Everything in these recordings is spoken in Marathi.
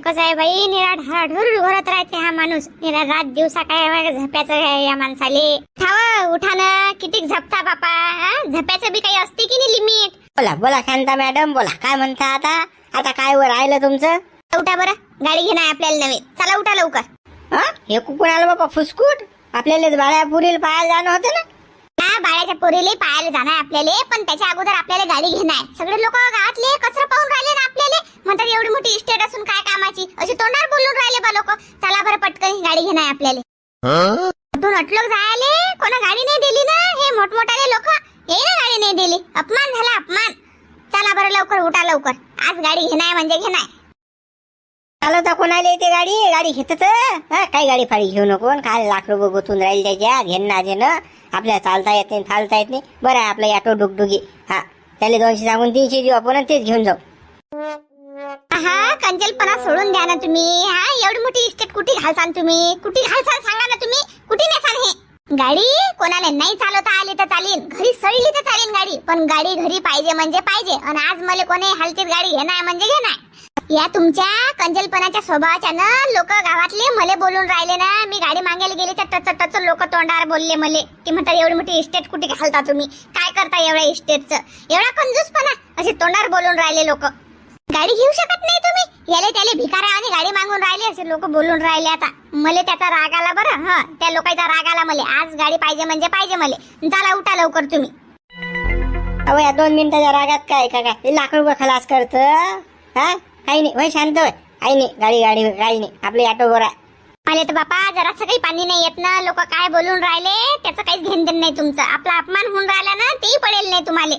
एकच आहे बाई? निरा ढाढूर घोरत राहते हा माणूस. निरा रात दिवसा काय झप्याचं या माणसाले? ठाव उठानं किती झपता बापा हा? झप्याचं बी काही असते की नाही लिमिट बोला बोला शांता मॅडम बोला. काय म्हणता आता? आता काय वर राहिलं तुमचं? उठा बरं. गाडी घेणार आपल्याला नवीन. चला उठा लवकर. हा? कुकून आलं बाबा फुसकूट. आपल्याला बाळ्या पुरील पाहायला जाणं होतं ना? हा बाळाच्या पोरीले पाहायला जाणार आपल्याला पण त्याच्या अगोदर आपल्याला गाडी घेणार सगळे लोक गावातले कचरा पाहून राहिले ना आपल्याला. म्हणतात एवढी मोठी इस्टेट असून काय कामाची? अशी तोंडावर बोलून राहिले बा लोक. चला बरं पटकन गाडी घेणार आपल्याला. दोन अटलोक जायले. कोणा गाडी नाही दिली ना? हे मोठमोठाले लोक. हे ना गाडी नाही दिली. अपमान झाला अपमान. चला बरं लवकर उठा लवकर. आज गाडी घेणार म्हणजे घेणार तर कोणाला येते गाडी? गाडी घेत काय काही गाडी फाडी घेऊ नको? काय लाख रुपये गुतून राहील त्याच्या घेणं ना आपल्याला चालता येत नाही चालता येत नाही. बरं आहे आपलं ऑटो डुगडुगी हा त्याला दोनशे सांगून तीनशे देऊ आपण आणि तेच घेऊन जाऊ. हा कंजलपणा सोडून द्या ना तुम्ही. हा एवढी मोठी इस्टेट कुठे घालसान तुम्ही? कुठे घालसान सांगा ना तुम्ही? कुठे नेसान हे? गाडी? कोणाला नाही चालवता आली तर चालीन. घरी सळली तर चालीन गाडी. पण गाडी घरी पाहिजे म्हणजे पाहिजे. आणि आज मला कोणी हलतीत गाडी घेणार म्हणजे घेणार. या तुमच्या कंजलपणाच्या स्वभावाच्या ना लोक गावातले मले बोलून राहिले ना. मी गाडी मागायला गेली तर टच टच लोक तोंडावर बोलले मले. की म्हणतात एवढी मोठी इस्टेट कुठे घालता तुम्ही? काय करता एवढ्या इस्टेटचं एवढा कंजूसपणा. असे तोंडावर बोलून राहिले लोक. गाडी घेऊ शकत नाही तुम्ही? याले त्याले भिकारा आणि गाडी मागून राहिले असे लोक बोलून राहिले आता. मले त्याचा राग आला बरं हा. त्या लोकांचा राग आला मले. आज गाडी पाहिजे म्हणजे पाहिजे मले. चला उठा लवकर तुम्ही. अहो या दोन मिनिटाच्या रागात काय का काय? लाख रुपये खलास करत. हा? काही नाही. वय शांत वय काही नाही. गाडी गाडी गाडी नाही. आपली ऑटो वर आहे. मला तर बापा जरासं काही पाणी नाही येत ना. लोक काय बोलून राहिले? त्याचं काहीच घेण देण नाही तुमचं. आपला अपमान होऊन राहिला ना तेही पडेल नाही तुम्हाला.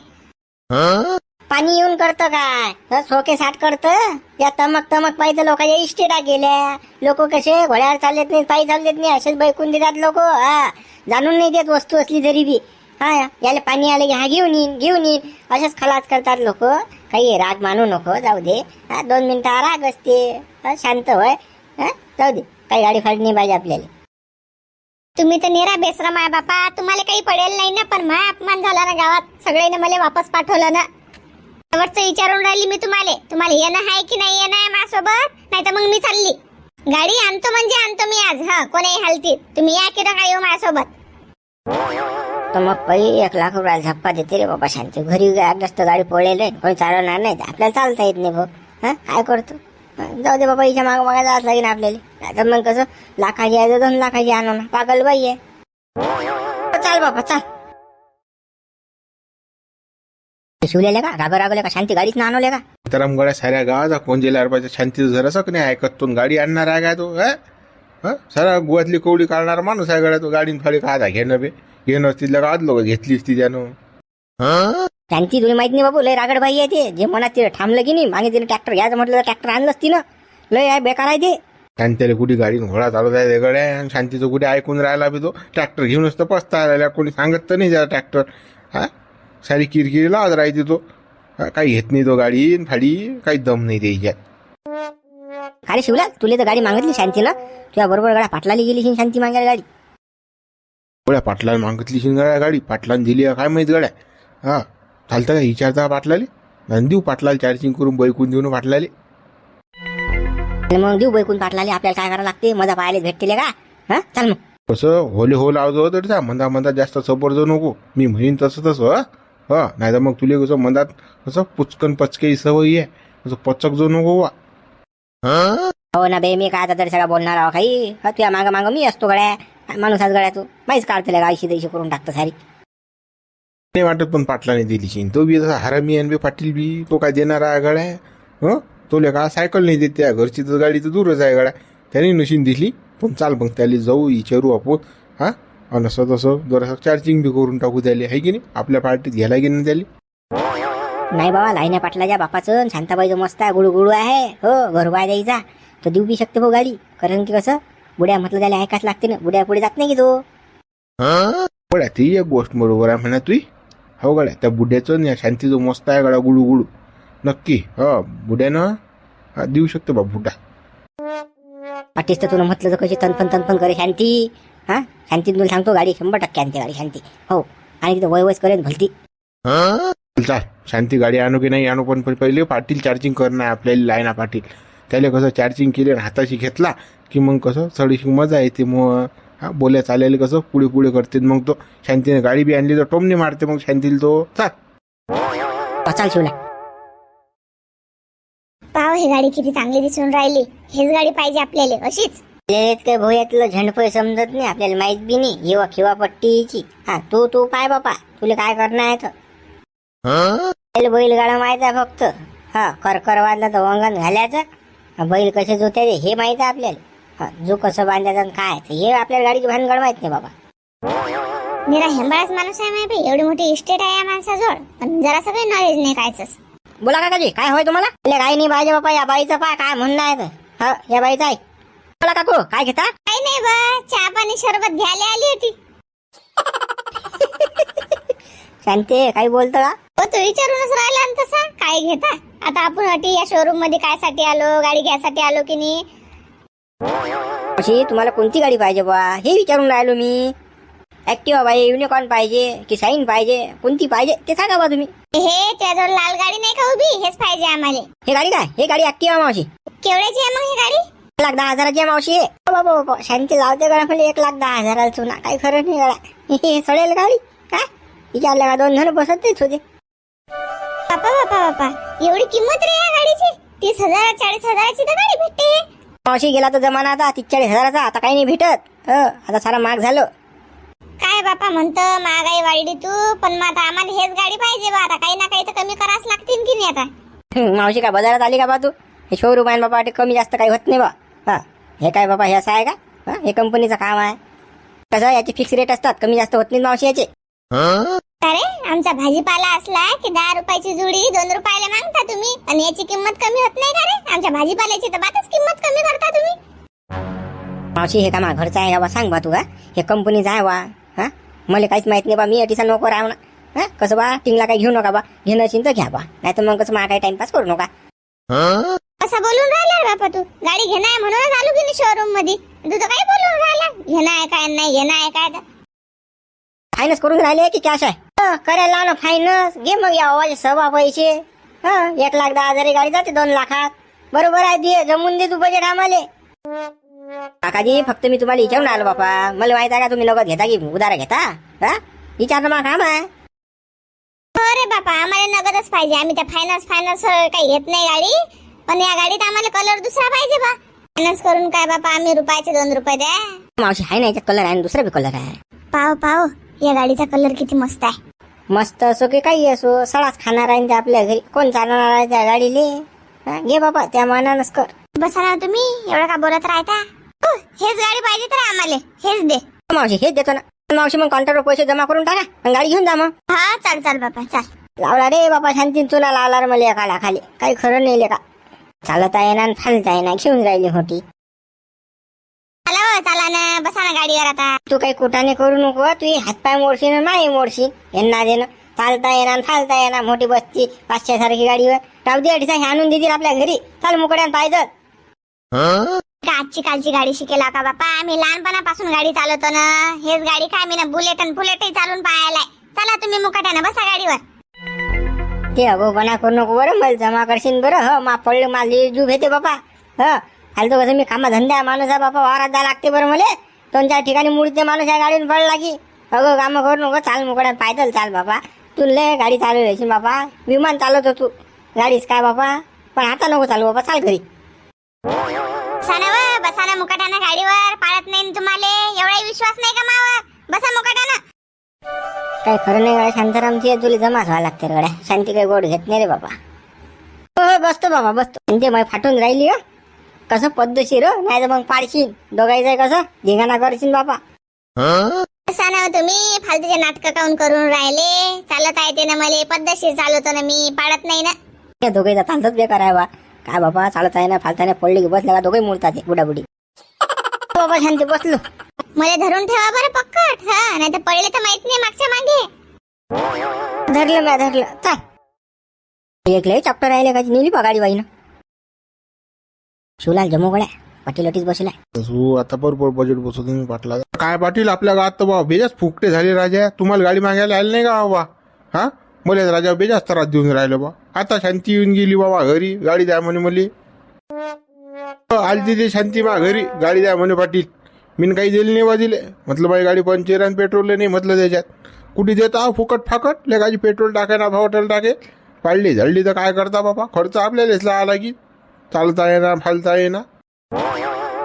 पाणी येऊन करतं काय? सोके साठ करतं? या तमक तमक पाहिजे लोकांच्या इस्टेटा गेल्या. लोक कसे? घोड्यावर चालत नाही पायी चालत नाही असेच बैकून देतात लोक. हा जाणून नाही देत वस्तू असली तरी बी. हा याला पाणी आले की हा घेऊन येईन घेऊन येईन. असेच खलास करतात लोक. काही राग मानू नको जाऊ दे. हा दोन मिनटं राग असते. शांत होय. हा जाऊ दे. काही गाडी फाडी नाही पाहिजे आपल्याला. तुम्ही तर निरा बेसरा माय बापा. तुम्हाला काही पडेल नाही ना पण माझा अपमान झाला ना गावात. सगळ्यांनी मला वापस पाठवलं ना. शेवटचं विचारून राहिली मी तुम्हाला. तुम्हाला येणं आहे की नाही येणं आहे माझ्यासोबत? नाही तर मग मी चालली. गाडी आणतो म्हणजे आणतो मी आज हा कोणी हलती तुम्ही या की नका येऊ माझ्यासोबत. तर मग पै एक लाख रुपयाला झप्पा देते रे बाबा शांती. घरी जास्त गाडी आहे कोणी चालवणार नाही तर आपल्याला चालता येत नाही भाऊ. हा काय करतो? हं, जाऊ दे बाबा हिच्या मागं मागायला जावंच लागेल आपल्याला. नाहीतर मग कसं? लाखाची आहे तर दोन लाखाची आणू ना. पागल बाई आहे. हो, चाल बाबा चाल. शिवलेले का? घाबर रागवले का? शांती गाडीच ना आणवले का? तरम गड्या साऱ्या गावाचा कोंजेला अरबाच्या शांतीचं जरासं नाही ऐकत तो गाडी आणणार आहे काय तो? हं? हं? सारा गुवातली कवडी काढणारा माणूस आहे गड्या तो गाडीन फाडी का आता घेणं बे? घेणं तिथल्या गावात लोक घेतलीच ती त्यानं. हं? शांती तुला माहीत नाही बाबू लय रागड बाई आहे ते. जे मनात ते थांबलं की नाही मागे तिने ट्रॅक्टर घ्यायचं म्हटलं तर ट्रॅक्टर आणलंच तिनं लय आहे बेकार आहे ते. त्याला कुठे गाडीन घोडा चालवत आहे गड्या? आणि शांतीचं कुठे ऐकून राहिला बी तो? ट्रॅक्टर घेऊनच तर पसता राहिला कोणी सांगत तर नाही त्याला ट्रॅक्टर. हा? सारी किरकिरी लावत राहायची तो. काही घेत नाही तो गाडी न फाडी काही दम नाही त्याच्यात. अरे शिवला तुला तर गाडी मागितली शांतीनं. तुझ्या बरोबर गाड्या पाटलाली गेली असेल शांती मागायला गाडी. गोळ्या पाटलाला मागितली शिंगाळ्या गाडी पाटलाने दिली काय माहीत गाड्या? हा चालतं का विचारता पाटलाले? आणि देऊ पाटलाला चार्जिंग करून बैकून देऊन पाटलाले. आणि मग देऊ बैकून पाटलाले आपल्याला काय करावं लागते? मजा पाहायला भेटते का? हा चल मग. कसं होले हो लावजो तरी मंदा मंदा जास्त सपोर जाऊ नको. मी म्हणीन तसं तसं हं? हा नाही तर मग तुले कसं मंदात कसं पुचकन पचके सवयी आहे. कसं पचक जाऊ नको वा. हं? ना बे मी काय आता तरी सगळं बोलणार आहो काही. हा, तुझ्या मागं मागं मी असतो गड्या. माणूस आज गड्या तू. माहीच काढतो गायशी दैशी करून टाकतो सारी. नाही वाटत पण पाटलाने दिली शिन तो बी तसा हरामी आणि बी पाटील बी तो काय देणार आहे गाड्या? हं? तोले का सायकल नाही देत त्या घरची तर गाडी तर दूरच आहे गाड्या. त्याने नशीन दिली. पण चाल मग त्याला जाऊ विचारू आपण. हा? आणि असं तसं जरासं चार्जिंग बी करून टाकू त्याला आहे की नाही? आपल्या पार्टीत घ्यायला गेलं त्याला. नाही बाबा लाईन्या पाटलाच्या बापाचं शांताबाईचं मस्त आहे गुळू गुळू आहे हो घरबाय द्यायचा तो देऊ बी शकते भाऊ गाडी. कारण की कसं बुड्या म्हटलं त्याला ऐकाच लागते ना बुड्या पुढे जात नाही की तो. गड्या ती एक गोष्ट बरोबर आहे म्हणा तुई. हो गड्या त्या बुड्याचं या शांतीचं मस्त आहे गड्या गुळू गुळू नक्की हा बुड्यानं हा देऊ शकतो बा बुड्डा. पाठीस तर तुला म्हटलं तर कशी तनफन तनफन करे शांती. हा? शांती तुला सांगतो गाडी शंभर टक्के आणते गाडी शांती. हो. आणि तिथं वय वयच करेन भलती चाल शांती गाडी आणू की नाही आणू पण पहिले पाटील चार्जिंग करणं आहे आपल्याला लाईना पाटील. त्याला कसं चार्जिंग केले आणि हाताशी घेतला की मग कसं थोडीशी मजा येते मग हा बोल्या चालायला कसं पुढे पुढे करते. मग तो शांतीने गाडी बी आणली तर टोमने मारते मग शांतीला तो चाल. चाल शिवला. पाव ही गाडी किती चांगली दिसून राहिली. हेच गाडी पाहिजे आपल्याला अशीच. काय भोयातलं झंडपय समजत नाही आपल्याला माहीत बी नाही. येवा खिवा पट्टीची हा तू तू पाय बापा तुला काय करणं आहे तर? बैलगाडा माहीत आहे फक्त. हा करकर वाजला तर वंगण घालायचं बैल कसे जोते हे माहीत आहे आपल्याला. हा जो कसं बांधायचं काय हे आपल्याला गाडीची भानगड माहीत नाही बाबा. मेरा हेंबाळाच माणूस आहे माहिती एवढी मोठी इस्टेट आहे या माणसाजवळ. पण जरा सगळे नॉलेज नाही कायच बोला काकाजी काय होय तुम्हाला? काय नाही पाहिजे बापा या बाईचं पा काय म्हणणं आहे हा या बाईचं आहे बोला काकू काय घेता? काही नाही बा चहा पाणी शरबत घ्यायला आली होती. शांते काही बोलतो का हो तू विचारूनच राहिला ना तसा. काय घेता? आता आपण अटी या शोरूममध्ये काय साठी आलो गाडी घ्यायसाठी आलो की नाही? अशी तुम्हाला कोणती गाडी पाहिजे बा हे विचारून राहिलो मी. ऍक्टिवा पाहिजे युनिकॉर्न पाहिजे की साईन पाहिजे कोणती पाहिजे ते सांगा बा तुम्ही. हे त्याजवळ लाल गाडी नाही का उभी? हेच पाहिजे आम्हाला. हे गाडी काय? हे गाडी ऍक्टिवा मावशी. केवढ्याची आहे मग ही गाडी? लाख दहा हजाराची मावशी. आहे ओ बाबा बाबा शांती लावते गळा म्हणजे एक लाख दहा हजाराला चुना. काही खरं नाही गळा हे सडेल गाडी काय? विचारलं का दोन जण बसत तेच होते. बापा बापा बापा. एवढी किंमत रे या गाडीची? तीस हजार चाळीस हजाराची तर गाडी भेटते. मावशी गेला तो जमाना आता तीस चाळीस हजाराचा. आता काही नाही भेटत. ह आता सारा माग झालं. काय बापा म्हणतो महागाई वाढली तू पण मग आता आम्हाला हेच गाडी पाहिजे बा. आता काही ना काही तर कमी करावंच लागतील की नाही आता? हं, मावशी काय बाजारात आली का बा तू? हे शोरूम आहे बाबा कमी जास्त काही होत नाही बा. हा. हे काय बाबा हे असं आहे का? हा? हे कंपनीचं काम आहे. कसं याचे फिक्स रेट असतात. कमी जास्त होत नाही मावशी याचे. अरे आमचा भाजीपाला असला की दहा रुपयाची जुडी दोन रुपयाला मागता तुम्ही. आणि याची किंमत कमी होत नाही का रे? आमच्या भाजीपाल्याची तर बातच किंमत कमी करता तुम्ही. मावशी हे का मा घरचं आहे का बा? सांग बा तू का हे कंपनीचं आहे बा हा? मला काहीच माहीत नाही बा. मी अटीचा नोकर आहे ना हा? कसं बा? टिंगला काही घेऊ नका बा. घेणं असेल तर घ्या बा. नाही तर मग कसं मा काही टाइमपास करू नका. असं बोलून राहिला रे बापा तू. गाडी घेणं आहे म्हणूनच आलो की नाही शोरूममध्ये. तू तर काय बोलून राहिला. घेणं आहे काय नाही घेणं आहे काय फायनान्स करून राहिले की कॅश आहे? हं, करायला लाव ना फायनान्स घे मग या आवाज सव्वा पैसे. हा एक लाख दहा हजार गाडी जाते दोन लाखात. बरोबर आहे दे जमून दे तू बजेट आम्हाला. काकाजी फक्त मी तुम्हाला विचारून आलो बापा. मला माहीत आहे का तुम्ही नगद घेता की उधार घेता? हा? विचारणं मग काम आहे अरे बापा आम्हाला नगदच पाहिजे. आम्ही त्या फायनान्स फायनान्स काही घेत नाही गाडी. पण या गाडीत आम्हाला कलर दुसरा पाहिजे बा. फायनान्स करून काय बापा आम्ही रुपयाचे दोन रुपये द्या. मावशी आहे ना याच्यात कलर आहे आणि दुसरा बी कलर आहे. पाव पाव या गाडीचा कलर किती मस्त आहे. मस्त असो की काही असो सळाच खाणार आहे आपल्या घरी. कोण चालणार आहे त्या गाडीले? हा, घे बाबा त्या मानानच कर. बसा ना तुम्ही एवढं का बोलत राहता? हो, हेच गाडी पाहिजे तर आम्हाला हेच दे. मावशी हेच देतो ना. मावशी मग काउंटरवर पैसे जमा करून टाका आणि गाडी घेऊन जा मग. हा चाल चाल बापा चाल. लावला रे बाबा शांती तुला लावला रे मला एका खाली. काही खरं नाही लेका. चालता येणार आणि फालता येणार घेऊन राहिली होती. चला हो, चला ना बसा ना गाडीवर आता. तू काही कुठाने करू नको तू हातपाय मोडशील आणि नाही मोडशील. यांना देणं चालता येणार फालता येणार मोठी बसची पाचशे सारखी गाडीवर राहू दे अडीचा हे आणून देतील आपल्या घरी. चाल मुकड्यान पाहिजे का आजची कालची गाडी शिकेला का बापा आम्ही लहानपणापासून गाडी चालवतो ना. हेच गाडी काय मी ना बुलेट आणि बुलेटही चालून पाहायलाय चला तुम्ही मुकाट्यानं बसा गाडीवर. ते बना करू नको बरं मला जमा करशील बरं ह मा पडलं मला जू घेते बापा ह. तो कसं मी कामा धंदा माणूस आहे बापा वारात जा लागते बरं मला. दोन चार ठिकाणी मुडते माणूस या गाडीने पडला की अगं कामं करू नको चाल मुकड्यात पायदल चाल बाबा तू लय गाडी चालू राहायची बाबा विमान चालवतो तू. गाडीच काय बाबा पण आता नको चालू बाबा चाल घरी. बसा ना व, मुकाट्यानं गाडीवर पाळत नाही तुम्हाला. एवढाही विश्वास नाही का मावा बसा मुकाट्यानं काही खरं नाही गाड्या शांतारामची तुला जमाच व्हायला लागते रे गाड्या शांती काही गोड घेत नाही रे बाबा. हो हो बसतो बाबा बसतो. ते मग फाटून राहिली हो. कसं पद्धतशीर हो? नाही तर मग पाडशील. दोघायचं कसं धिंगाणा करशील बाबा. व तुम्ही. फालतूचे नाटक काऊन करून राहिले? चालत आहे ते ना मला. पद्धतशीर चालवतो ना मी. पाडत नाही ना. या दोघांचा चालतच बेकार आहे बा. काय बाबा चालत आहे ना फालताने पडले की बसले का? दोघे मुळतात बुडाबुडी. बाबा शांती बसलो. मला धरून ठेवा बरं पक्कट हा नाही तर पडले तर माहीत नाही मागच्या मागे. धरलं मी धरलं. चाल. एक लय चॅप्टर राहिले का? नेली बा गाडी बाईनं. शिवलाल जमू गड्या पाटील अटीच बसलाय. तू आता बरोबर बजेट बसवतो तुम्ही पाटला. काय पाटील आपल्या गावात तर बाबा बेजाच फुकटे झाले राजा. तुम्हाला गाडी मागायला आली नाही का बाबा हा? मला राजा बेजाच त्रास देऊन राहिलो बा. आता शांती येऊन गेली बाबा घरी गाडी द्या म्हणे मले. आलती ते शांती मा घरी गाडी द्या म्हणे पाटील. मी काही दिली नाही वाजिले म्हटलं बाई गाडी पंचर आणि पेट्रोल नाही म्हटलं त्याच्यात. कुठे देता? फुकट फाकट. लेखाची पेट्रोल टाके ना भावटेल टाके. पाडली झडली तर काय करता बाबा खर्च आपल्यालाच आला की चालता येणार फालता येणार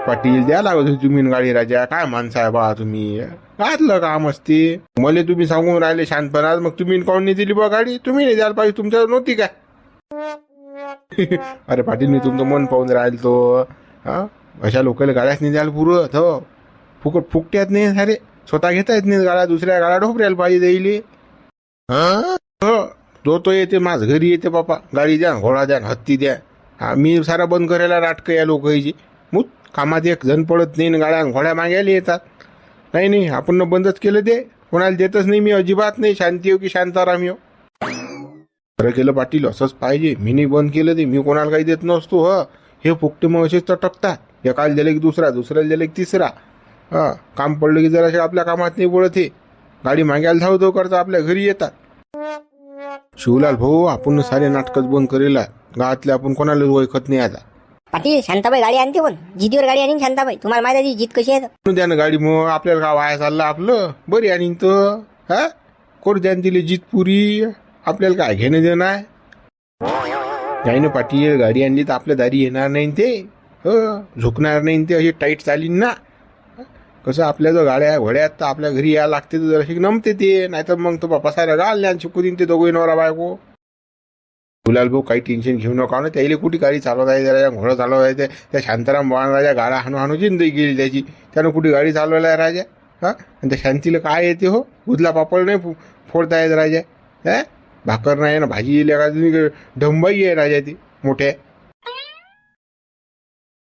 पाटील द्या लागत होती तुम्ही गाडी राजा. काय माणसं आहे बा तुम्ही? घातलं काम असते. मला तुम्ही सांगून राहिले शांतपणात मग तुम्ही काऊन नाही दिली बा गाडी? तुम्ही नाही द्यायला पाहिजे तुमच्यावर नव्हती काय? अरे पाटील मी तुमचं मन पाहून राहिल तो हा? अशा लोकांना गाड्याच नाही द्यायला पुरत हो. फुकट फुकट्यात नाही सारे. स्वतः घेता येत नाही. गाळा दुसऱ्या गाळा ढोपऱ्याला पाहिजे द्यायले हा हो, जो तो येते माझ घरी येते बापा. गाडी द्या घोडा द्या हत्ती द्या. मी सारा बंद करायला नाटकं या लोकांची मुत कामात एक जण पडत नाही गाड्या घोड्या मागायला येतात. नाही नाही आपण बंदच केलं ते. कोणाला देतच नाही मी अजिबात नाही. शांती हो की शांताराम हो. खरं केलं पाटील असंच पाहिजे. मी नाही बंद केलं ते. मी कोणाला काही देत नसतो ह. हे फुकटे मग असेच टकतात एकाला दिलं की दुसरा दुसऱ्याला दिले की तिसरा. हा काम पडलं की जराशे आपल्या कामात नाही पडत हे. गाडी मागायला धावतो करता आपल्या घरी येतात. शिवलाल भाऊ आपण सारे नाटकच बंद करेल. गावातले आपण कोणाला ओळखत नाही आता. पाटील शांताबाई गाडी आणते कोण जितीवर गाडी आणीन शांताबाई. तुम्हाला माहिती आहे ती जीत कशी आहे तर. म्हणून द्या ना गाडी मग आपल्याला का वाया चाललं आपलं. बरी आणि तर हा? कोण द्या दिली जीत पुरी? आपल्याला काय घेणं देणं आहे? नाही ना पाटील गाडी आणली तर आपल्या दारी येणार नाही न ते. हो? झुकणार नाही न ते. अशी टाईट चालीन ना. कसं आपल्या जर गाड्या घोड्यात तर आपल्या घरी यायला लागते तर जराशी नमते ते नाहीतर मग तो बापा साऱ्या गाळल्या आणि शिकू देईन ते दोघं नवरा बायको. गुलाल भाऊ काही टेन्शन घेऊ नका ना. त्याला कुठे गाडी चालवत आहे जरा घोडं चालवत आहे त्या शांताराम राजा गाडा हाणू हाणू जिंदगी गेली त्याची. त्यानं कुठे गाडी चालवायला आहे राजा? हा? आणि त्या शांतीला काय येते हो? उदला पापड नाही फो- फोडता येत राजा? हा? भाकर नाही ना भाजी का ढंबाई आहे राजा ती मोठ्या.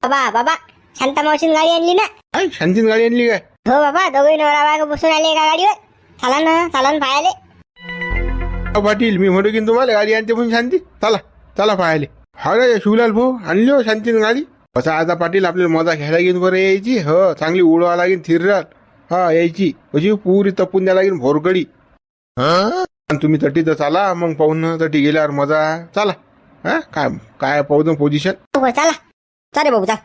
बाबा बाबा. शांता मावशीन गाडी आणली ना? ऐ, शांतीन गाडी आणली काय? हो बाबा दोघे नवरा बायको बसून आले एका गाडीवर. चाला ना चाला ना पाहायले. अहो, पाटील मी म्हणतो की तुम्हाला गाडी आणते पण शांती. चला चला पाहायले. हा रे शिवलाल भाऊ आणली हो शांतीन गाडी. असं आता पाटील आपल्याला मजा घ्यायला घेऊन बरं यायची. हो चांगली उडवा लागेल थिरराल हा यायची. अशी पुरी तपून द्या लागेल भोरगडी आणि तुम्ही तटी तर चाला मग पाहून तटी गेल्यावर मजा. चला. हा काय काय पाहू पोझिशन हो चला. चाले बाबू चाल.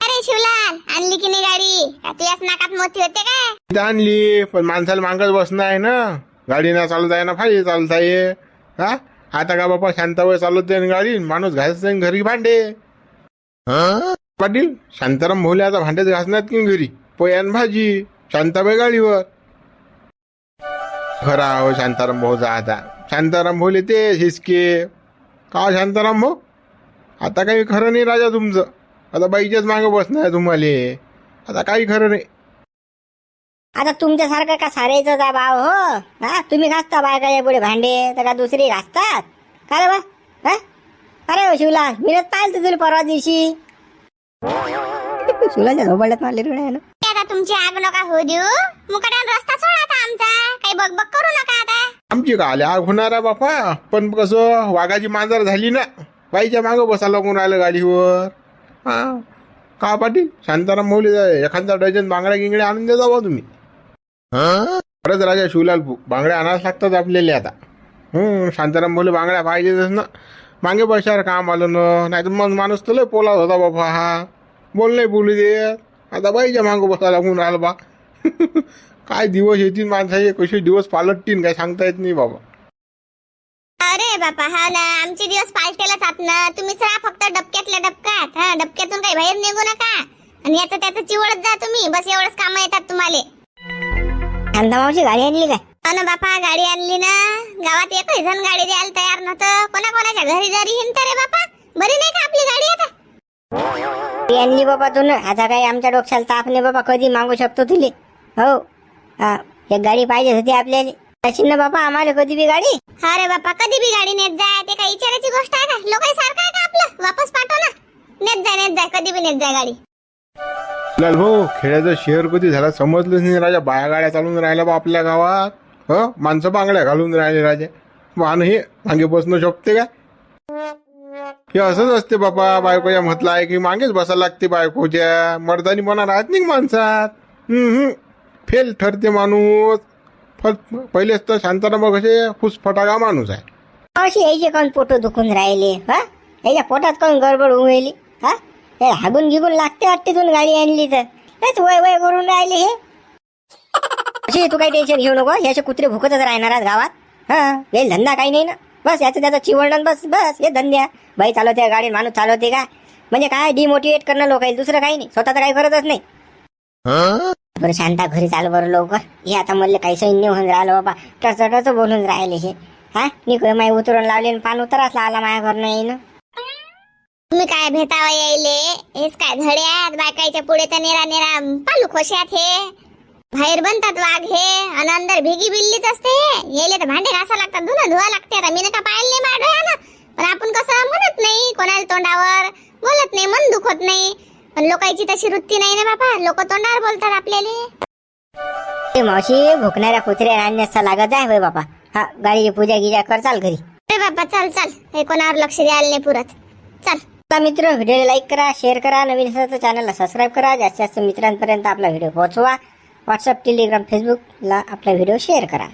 अरे शिवलाल आणली की नाही गाडी? का तुझ्याच नाकात मोती होते काय इथं आणली पण माणसाला मागच बसणं आहे ना. गाडी ना चालत आहे ना फायदे चालत आहे हा? आता का बापा शांताबाई चालवत आहे ना गाडी माणूस घासत जाईन घरी भांडे. पाटील शांताराम भोले आता भांडेच घासणार की घरी? पोयान भाजी शांताबाई गाडीवर. खरा हो शांताराम भाऊचा आता शांताराम भोले ते हिसके. का हो शांताराम भाऊ? आता काही खरं नाही राजा तुमचं. आता बाईच्याच मागं बसणं आहे तुम्हाला. आता काही खरं नाही. आता तुमच्यासारखं का सारेच जा भाव हो? हा? तुम्ही घासता बायकाच्या पुढे भांडे तर का दुसरी घासतात? का रे बा? अरे हो शिवलाल मीनच पाहिलं तुला परवा दिवशी. शिवलालच्या झोपड्यात मारले रे ना ते आता तुमची आग नका होऊ देऊ. मुकाट्यान रस्ता सोडा आता आमचा. काही बकबक करू नका आता. आमची का आल्या आग होणार आहे बापा? पण कसं वाघाची मांजर झाली ना. बाईच्या मागं बसा लागून राहिलं गाडीवर. हा. का पाटील? शांताराम मौली एखादा डझन बांगड्या गिंगड्या आणून दे जावा तुम्ही. खरंच राजा शिवलाल बांगड्या आणायला लागतात आपल्याला आता. शांताराम बोले बांगड्या पाहिजेच ना. मागे बशार काम आलं ना नाही तर मग माणूस तर लय पोलात होता बाबा हा. बोल नाही बोलू दे आता बाईच्या मागं बसा लागून राहिलं बा. काय दिवस येतील माणसाचे कसे दिवस पालटतील काय सांगता येत नाही बाबा. बापा. हा ना आमचे दिवस पालटेलाच आत ना. तुम्हीच राहा फक्त डबक्यातल्या डबक्यात. हा डबक्यातून काही बाहेर निघू नका. आणि याचं त्याचं चिवडत जा तुम्ही. बस एवढंच काम येतात तुम्हाला. मावशी गाडी आणली काय? हो ना बापा गाडी आणली ना. गावात एकही जण गाडी द्यायला तयार नव्हतं. कोणा कोणाच्या घरी जरी हिंडत रे बापा. बरी नाही का आपली गाडी आता? आणली बाबा तू ना आता काही आमच्या डोक्याला ताप नाही बाबा कधी मागू शकतो तुले? हो. हा एक गाडी पाहिजे होती आपल्याला. तशी ना बाबा आम्हाला कधी बी गाडी? हा रे बापा कधी बी गाडी नेत जाय ते काही विचारायची गोष्ट आहे का? लोक सारखं आहे का आपलं? वापस पाठव ना. नेत जाय नेत जाय कधी बी नेत जाय गाडी. लाल भाऊ खेड्याचं शहर कधी झाला समजलंच नाही राजा. बाया गाड्या चालून राहिल्या बा आपल्या गावात. ह? माणसं बांगड्या घालून राहिले राजा. वाहन हे मागे बसणं शोभते का? हे असंच असते बापा बायकोच्या म्हटलं आहे की मागेच बसायला लागते बायकोच्या. मर्दानी मना राहत नाही माणसात? हम्म, हम्म. फेल ठरते माणूस. फट पहिलेच तर शांताराम कसे फुसफटाका माणूस आहे. अशी यायचे कोण पोट दुखून राहिले हा? याच्या पोटात कोण गडबड होऊन गेली हा? हे हागून गिगून लागते वाटते गाडी आणली तर. हेच वय वय करून राहिले हे. अशी तू काही टेन्शन घेऊ नको याचे कुत्रे भुकतच राहणार आहेत गावात. हा हे धंदा काही नाही ना. बस याचं त्याचं चिवडण बस बस हे धंद्या बाई चालवते गाडी माणूस चालवते का? म्हणजे काय डिमोटिवेट करणं लोक दुसरं काही नाही. स्वतः तर काही करतच नाही. बरं शांता घरी चाल बरं लवकर. हे आता मला काही सैन्य होऊन राहिलं बाबा. टच टच बोलून राहिले हे. हा? निकोय माई उतरून लावले पान उतराच लावला माझ्या घरनं येईन. तुम्ही काय भेटावा यायले? हेच काय धड्यात बायकाईच्या पुढे तर नेरा नेरा पालू खोश्यात हे. बाहेर बनतात वाघ हे आणि अंदर भेगी बिल्लीच असते हे. येले तर भांडे घासा लागतात धुणं धुवा लागते आता. मी का पाहिले नाही ना पण आपण कसं म्हणत नाही कोणाला तोंडावर? बोलत नाही मन दुखत नाही. लोकांची तशी वृत्ती नाही ना बाबा लोक तोंडावर बोलतात आपल्याला. मावशी भुकणाऱ्या कुत्र्या आणण्याचा लागत आहे होय बापा. हा गाडीची पूजा गिजा कर चाल घरी. अरे बाबा चल चल. हे कोणावर लक्ष द्यायला नाही पुरत. चल. आता मित्र व्हिडिओला लाईक करा शेअर करा नवीन असेल तर चॅनलला सबस्क्राईब करा. जास्तीत जास्त मित्रांपर्यंत आपला व्हिडिओ पोहोचवा. व्हॉट्सअप टेलिग्राम फेसबुकला आपला व्हिडिओ शेअर करा.